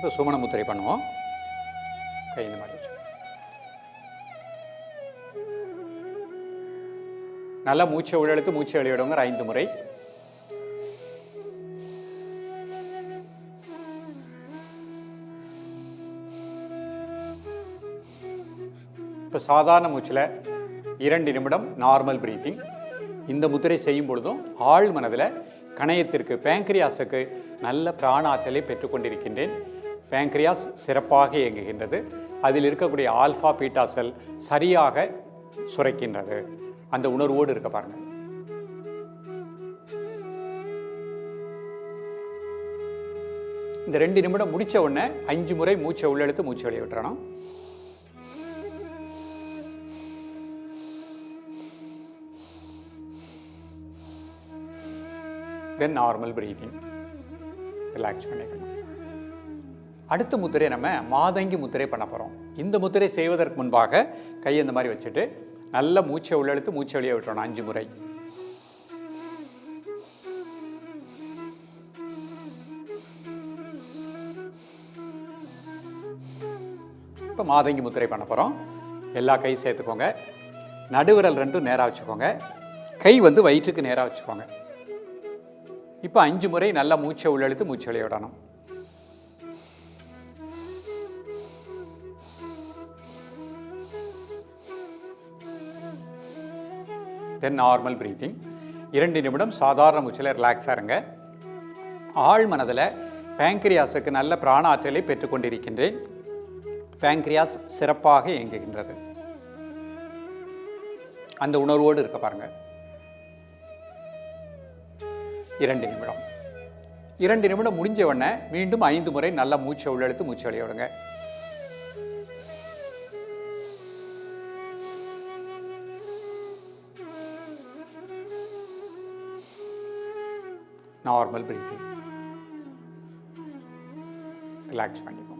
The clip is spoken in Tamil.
இப்போ சுமண முத்திரை பண்ணுவோம். கை இந்த மாதிரி வச்சு நல்லா மூச்சை உழழுத்து மூச்சை வெளியிடுவாங்க ஒரு ஐந்து முறை. இப்போ சாதாரண மூச்சில் இரண்டு நிமிடம் நார்மல் ப்ரீத்திங் இந்த முத்திரை செய்யும் பொழுதும் ஆழ் மனதில் கணையத்திற்கு பேங்கரியாஸுக்கு நல்ல பிராண ஆற்றலை பெற்றுக்கொண்டிருக்கின்றேன். பேங்க்ரியாஸ் சிறப்பாக இயங்குகின்றது. அதில் இருக்கக்கூடிய ஆல்ஃபா பீட்டா செல் சரியாக சுரைக்கின்றது. அந்த உணர்வோடு இருக்க பாருங்கள் இந்த ரெண்டு நிமிடம் முடித்த உடனே அஞ்சு முறை மூச்சை உள்ளெழுத்து மூச்சை வெளியே விட்டுறணும். தென் நார்மல் ப்ரீதிங் ரிலாக்ஸ் பண்ணிக்கணும். அடுத்த முத்திரை நம்ம மாதங்கி முத்திரை பண்ண போகிறோம் இந்த முத்திரை செய்வதற்கு முன்பாக கையை இந்த மாதிரி வச்சுட்டு நல்ல மூச்சை உள்ளெழுத்து மூச்சை வெளியே விட்டுறணும் அஞ்சு முறை. இப்போ மாதங்கி முத்திரை பண்ண போகிறோம் எல்லா கை சேர்த்துக்கோங்க. நடுவிரல் ரெண்டும் நேராக வச்சுக்கோங்க. கை வந்து வயிற்றுக்கு நேராக வச்சுக்கோங்க. இப்போ அஞ்சு முறை நல்லா மூச்சை உள்ளெழுத்து மூச்சை வெளியே விடணும். தென் நார்மல் ப்ரீத்திங் இரண்டு நிமிடம் சாதாரண மூச்சில் ரிலாக்ஸாக இருங்க. ஆழ் மனதில் பேங்க்ரியாஸுக்கு நல்ல பிராண ஆற்றலை பெற்றுக்கொண்டிருக்கின்றேன் பேங்க்ரியாஸ் சிறப்பாக இயங்குகின்றது. அந்த உணர்வோடு இருக்க பாருங்க. இரண்டு நிமிடம். இரண்டு நிமிடம் முடிஞ்ச உடனே மீண்டும் ஐந்து முறை நல்ல மூச்சை உள்ளெழுத்து மூச்சை வெளியே விடுங்க நார்மல் பிரீத்திங் ரிலாக்ஸ் பண்ணிக்கோங்க